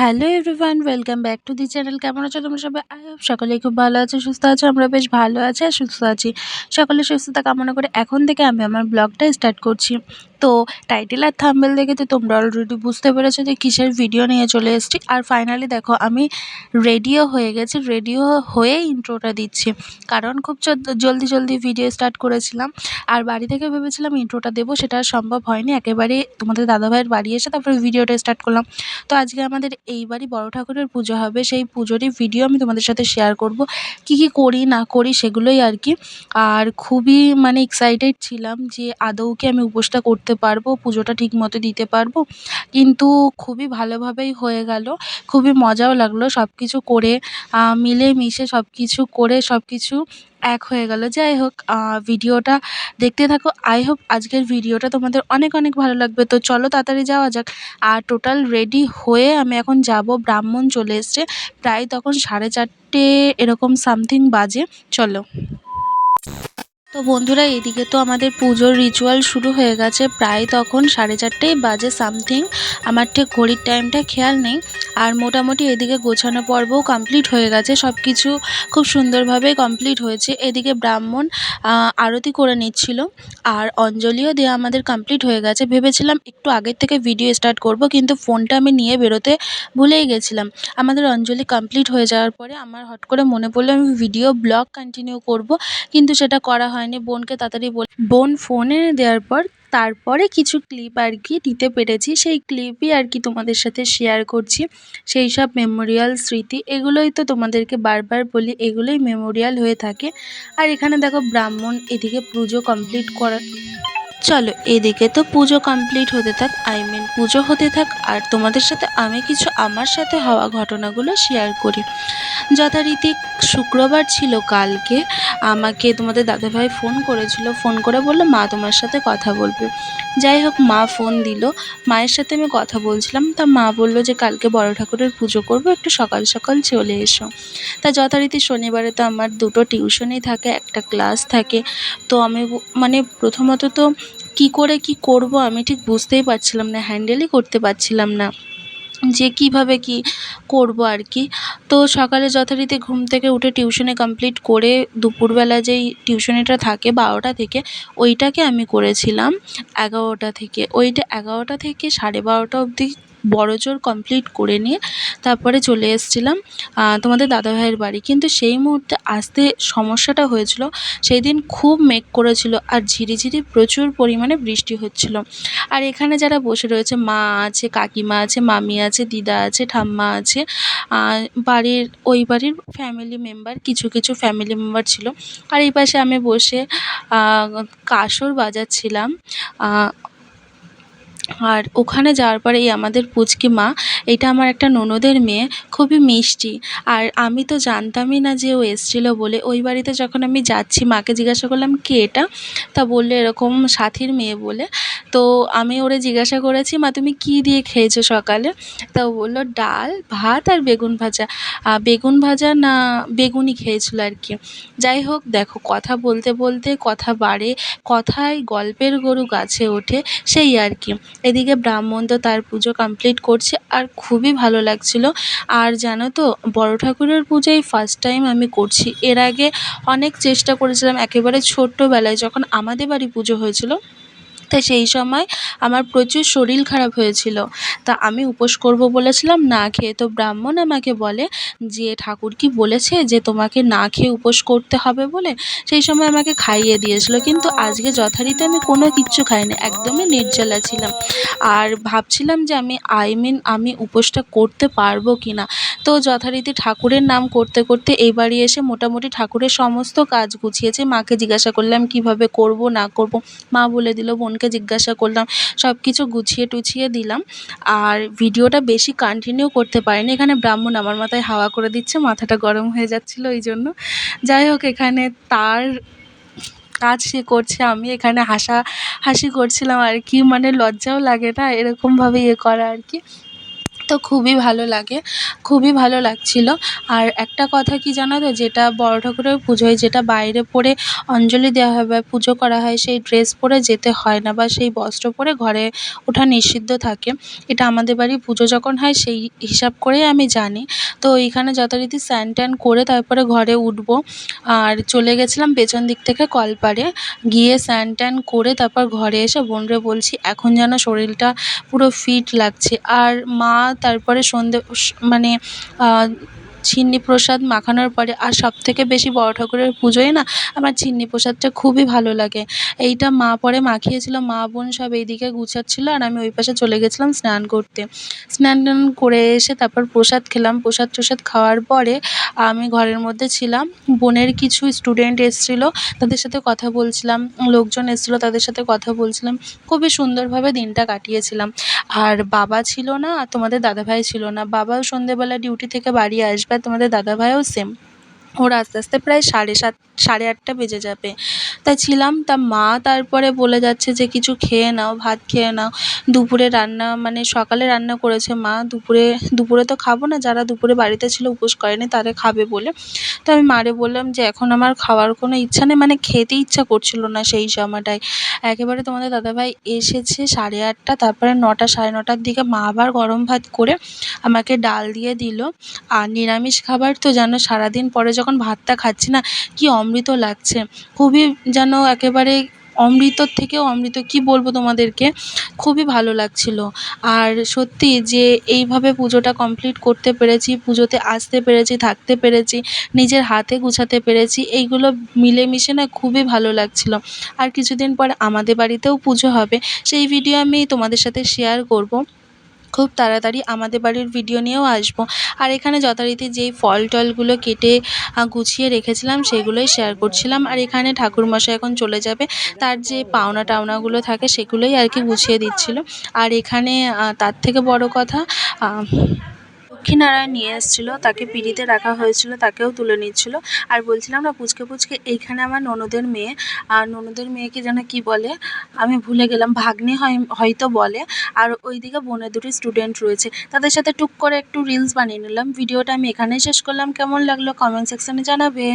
Hello everyone welcome back to the channel কেমন আছো তোমরা সবাই? সকলেই খুব ভালো আছো, সুস্থ আছো, আমরা বেশ ভালো আছি আর সুস্থ আছি। সকলে সুস্থতা কামনা করে এখন থেকে আমি আমার ব্লগটা স্টার্ট করছি। তো টাইটেল আর থাম্বেল দেখে তো তোমরা অলরেডি বুঝতে পেরেছ যে কিসের ভিডিও নিয়ে চলে এসেছি। আর ফাইনালি দেখো, আমি রেডিও হয়ে গেছি রেডিও হয়ে ইন্ট্রোটা দিচ্ছি। কারণ খুব জলদি জলদি ভিডিও স্টার্ট করেছিলাম। আর বাড়ি থেকে ভেবেছিলাম ইন্ট্রোটা দেবো, সেটা সম্ভব হয়নি। একেবারে তোমাদের দাদাভাইয়ের বাড়ি এসে তারপরে ভিডিওটা স্টার্ট করলাম। তো আজকে আমাদের এইবারই বড় ঠাকুরের পুজো হবে। সেই পুজোরই ভিডিও আমি তোমাদের সাথে শেয়ার করব। কি কি করি, না করি সেগুলোই আর কি। আর খুবই মানে এক্সাইটেড ছিলাম যে আদৌকে আমি উপোসটা করতে পারব, পুজোটা ঠিক মতো দিতে পারব। কিন্তু খুবই ভালোভাবেই হয়ে গেল। খুবই মজাও লাগল সব কিছু করে মিলেমিশে সব কিছু করে সব কিছু এক হয়ে গেল। যাই হোক ভিডিওটা দেখতে থাকো। আই হোপ আজকের ভিডিওটা তোমাদের অনেক অনেক ভালো লাগবে। তো চলো তাড়াতাড়ি যাওয়া যাক। আর টোটাল রেডি হয়ে আমি এখন যাব, ব্রাহ্মণ চলে এসছে। প্রায় তখন সাড়ে চারটে এরকম সামথিং বাজে। চলো। তো বন্ধুরা, এদিকে তো আমাদের পুজোর রিচুয়াল শুরু হয়ে গেছে। প্রায় তখন সাড়ে চারটেই বাজে সামথিং আমার ঠিক ঘড়ির টাইমটা খেয়াল নেই। আর মোটামুটি এদিকে গোছানো পর্বও কমপ্লিট হয়ে গেছে। সব কিছু খুব সুন্দরভাবে কমপ্লিট হয়েছে। এদিকে ব্রাহ্মণ আরতি করে নিচ্ছিল। আর অঞ্জলিও দেওয়া আমাদের কমপ্লিট হয়ে গেছে। ভেবেছিলাম একটু আগের থেকে ভিডিও স্টার্ট করব, কিন্তু ফোনটা আমি নিয়ে বেরোতে ভুলেই গেছিলাম। আমাদের অঞ্জলি কমপ্লিট হয়ে যাওয়ার পরে আমার হট করে মনে পড়ল আমি ভিডিও ব্লগ কন্টিনিউ করব, কিন্তু সেটা করা হয়নি। বোনকে তাড়াতাড়ি বলে। বোন ফোন এনে দেওয়ার পর তারপরে কিছু ক্লিপ আর কি দিতে পেরেছি। সেই ক্লিপই আর কি তোমাদের সাথে শেয়ার করছি। সেই সব মেমোরিয়াল স্মৃতি, এগুলোই তো তোমাদেরকে বারবার বলি, এগুলোই মেমোরিয়াল হয়ে থাকে। আর এখানে দেখো ব্রাহ্মণ এদিকে পুজো কমপ্লিট করা চলো, এদিকে তো পুজো কমপ্লিট হতে থাক আই মিন পুজো হতে থাক, আর তোমাদের সাথে আমি কিছু আমার সাথে হওয়া ঘটনাগুলো শেয়ার করি। যথারীতি শুক্রবার ছিল কালকে, আমাকে তোমাদের দাদাভাই ফোন করেছিল ফোন করে বলল, মা তোমার সাথে কথা বলবে। যাই হোক, মা ফোন দিল, মায়ের সাথে আমি কথা বলছিলাম, তা মা বলল যে কালকে বড় ঠাকুরের পুজো করব, একটু সকাল সকাল চলে এসো। তা যথারীতি শনিবারে তো আমার দুটো টিউশনই থাকে, একটা ক্লাস থাকে, তো আমি মানে প্রথমত তো কী করে কি করব আমি ঠিক বুঝতেই পারছিলাম না হ্যান্ডেলই করতে পারছিলাম না যে কীভাবে কি করব আর কি। তো সকালে যথারীতি ঘুম থেকে উঠে টিউশনে কমপ্লিট করে দুপুরবেলা যেই টিউশনিটা থাকে বারোটা থেকে, ওইটাকে আমি করেছিলাম এগারোটা থেকে। ওইটা এগারোটা থেকে সাড়ে বারোটা অবধি বড়জোর কমপ্লিট করে নিয়ে তারপরে চলে এসেছিলাম তোমাদের দাদাভাইয়ের বাড়ি। কিন্তু সেই মুহূর্তে আসতে সমস্যাটা হয়েছিল সেই দিন খুব মেঘ করেছিল আর ঝিরিঝিরি প্রচুর পরিমাণে বৃষ্টি হচ্ছিল। আর এখানে যারা বসে রয়েছে, মা আছে, কাকিমা আছে, মামি আছে, দিদা আছে, ঠাম্মা আছে বাড়ির, ওই বাড়ির ফ্যামিলি মেম্বার কিছু কিছু ফ্যামিলি মেম্বার ছিল। আর এই পাশে আমি বসে কাসর বাজাচ্ছিলাম আর ওখানে যাওয়ার পরে এই আমাদের পুচকি মা, এটা আমার একটা ননদের মেয়ে, খুবই মিষ্টি। আর আমি তো জানতামই না যে ও এসেছিল বলে। ওই বাড়িতে যখন আমি যাচ্ছি, মাকে জিজ্ঞাসা করলাম, কে এটা? তা বলল এরকম সাথীর মেয়ে বলে। তো আমি ওরে জিজ্ঞাসা করেছি, মা, তুমি কী দিয়ে খেয়েছো সকালে? তা ও বলল, ডাল, ভাত আর বেগুন ভাজা। বেগুন ভাজা না বেগুনই খেয়েছিলো আর কি। যাই হোক, দেখো, কথা বলতে বলতে, কথা বাড়ে, কথায় গল্পের গরু গাছে ওঠে, সেই আর কি। এদিকে ব্রাহ্মণ তো তার পুজো কমপ্লিট করছে আর খুবই ভালো লাগছিল। আর জানো তো, বড় ঠাকুরের পুজো এই ফার্স্ট টাইম আমি করছি। এর আগে অনেক চেষ্টা করেছিলাম একেবারে ছোট্টবেলায় যখন আমাদের বাড়ি পুজো হয়েছিল তা সেই সময় আমার প্রচুর শরীর খারাপ হয়েছিল। তা আমি উপোস করব বলেছিলাম, না খেয়ে তো ব্রাহ্মণ আমাকে বলে যে, ঠাকুর কি বলেছে যে, তোমাকে না খেয়ে উপোস করতে হবে বলে? সেই সময় আমাকে খাইয়ে দিয়েছিল। কিন্তু আজকে যথারীতি আমি কোনো কিচ্ছু খাইনি, একদমই নির্জলা ছিলাম। আর ভাবছিলাম যে, আমি আই মিন আমি উপোসটা করতে পারব কি না তো যথারীতি ঠাকুরের নাম করতে করতে এই বাড়ি এসে মোটামুটি ঠাকুরের সমস্ত কাজ গুছিয়েছে। মাকে জিজ্ঞাসা করলাম, কীভাবে করব, না করব? মা বলে দিল বোনকে জিজ্ঞাসা করলাম সব কিছু গুছিয়ে টুছিয়ে দিলাম। আর ভিডিওটা বেশি কন্টিনিউ করতে পারিনি। এখানে ব্রাহ্মণ আমার মাথায় হাওয়া করে দিচ্ছে, মাথাটা গরম হয়ে যাচ্ছিল এই জন্য। যাই হোক, এখানে তার কাজ সে করছে, আমি এখানে হাসা হাসি করছিলাম আর কি মানে লজ্জাও লাগে না এরকমভাবে ইয়ে করা আর কি। তো খুবই ভালো লাগে, খুবই ভালো লাগছিল। আর একটা কথা কি জানো তো, যেটা বড় ঠাকুরের পুজোয় যেটা বাইরে পরে অঞ্জলি দেওয়া হয় বা পুজো করা হয়, সেই ড্রেস পরে যেতে হয় না বা সেই বস্ত্র পরে ঘরে ওঠা নিষিদ্ধ থাকে। এটা আমাদের বাড়ি পুজো যখন হয়, সেই হিসাব করেই আমি জানি। তো এইখানে যথারীতি স্যান ট্যান করে তারপরে ঘরে উঠবো। আর চলে গেছিলাম পেছন দিক থেকে কলপাড়ে। গিয়ে স্যান ট্যান করে তারপর ঘরে এসে বোনরে বলছি, এখন যেন শরীরটা পুরো ফিট লাগছে। আর মা তারপরে সন্ধে মানে ছিন্নি প্রসাদ মাখানোর পরে আর সবথেকে বেশি বড় ঠাকুরের পুজোয় না, আমার ছিন্নি প্রসাদটা খুবই ভালো লাগে। এইটা মা পরে মাখিয়েছিল, মা বোন সব এইদিকে গুছাচ্ছিল আর আমি ওই পাশে চলে গেছিলাম স্নান করতে। স্নান টান করে এসে তারপর প্রসাদ খেলাম। প্রসাদ টসাদ খাওয়ার পরে আমি ঘরের মধ্যে ছিলাম। বোনের কিছু স্টুডেন্ট এসেছিল, তাদের সাথে কথা বলছিলাম। লোকজন এসেছিল, তাদের সাথে কথা বলছিলাম। খুবই সুন্দরভাবে দিনটা কাটিয়েছিলাম। আর বাবা ছিল না তোমাদের দাদাভাই ছিল না। বাবাও সন্ধেবেলা ডিউটি থেকে বাড়ি আসবে। আর তোমাদের দাদাভাইও সেম ওর আস্তে আস্তে প্রায় সাড়ে সাত, সাড়ে আটটা বেজে যাবে। তা ছিলাম, তা মা তারপরে বলে যাচ্ছে যে, কিছু খেয়ে নাও, ভাত খেয়ে নাও। দুপুরে রান্না মানে সকালে রান্না করেছে মা। দুপুরে দুপুরে তো খাব না, যারা দুপুরে বাড়িতে ছিল, উপোস করেনি, তারা খাবে বলে। তো আমি মারে বললাম যে, এখন আমার খাওয়ার কোনো ইচ্ছা নেই। মানে খেতে ইচ্ছা করছিল না সেই সময়টায়। একেবারে তোমাদের দাদাভাই এসেছে সাড়ে আটটা, তারপরে নটা, সাড়ে নটার দিকে মা আবার গরম ভাত করে আমাকে ডাল দিয়ে দিল। আর নিরামিষ খাবার তো জানো, সারাদিন পরে যখন ভাতটা খাচ্ছি না, কী অমৃত লাগছে। খুবই যেন একেবারে অমৃতর থেকেও অমৃত, কী বলব তোমাদেরকে? খুবই ভালো লাগছিল। আর সত্যি যে এইভাবে পুজোটা কমপ্লিট করতে পেরেছি, পুজোতে আসতে পেরেছি, থাকতে পেরেছি, নিজের হাতে গুছাতে পেরেছি, এইগুলো মিলেমিশে না খুবই ভালো লাগছিল। আর কিছুদিন পর আমাদের বাড়িতেও পুজো হবে, সেই ভিডিও আমি তোমাদের সাথে শেয়ার করব। খুব তাড়াতাড়ি আমাদের বাড়ির ভিডিও নিয়েও আসব। আর এখানে যথারীতি যেই ফল টলগুলো কেটে গুছিয়ে রেখেছিলাম, সেগুলোই শেয়ার করছিলাম। আর এখানে ঠাকুরমশাই এখন চলে যাবে। তার যে পাওনা টাওনাগুলো থাকে, সেগুলোই আর কি গুছিয়ে দিচ্ছিল। আর এখানে তার থেকে বড় কথা লক্ষ্মীনারায়ণ নিয়ে এসেছিল, তাকে পিঁড়িতে রাখা হয়েছিল, তাকেও তুলে নিচ্ছিল। আর বলছিলাম না, পুচকে পুচকে, এইখানে আমার ননদের মেয়ে, আর ননদের মেয়েকে যেন কি বলে, আমি ভুলে গেলাম, ভাগ্নে হয়, হয়তো বলে। আর ওইদিকে বোনের দুটি স্টুডেন্ট রয়েছে। তাদের সাথে টুক করে একটু রিলস বানিয়ে নিলাম। ভিডিওটা আমি এখানেই শেষ করলাম। কেমন লাগল কমেন্ট সেকশানে জানাবে।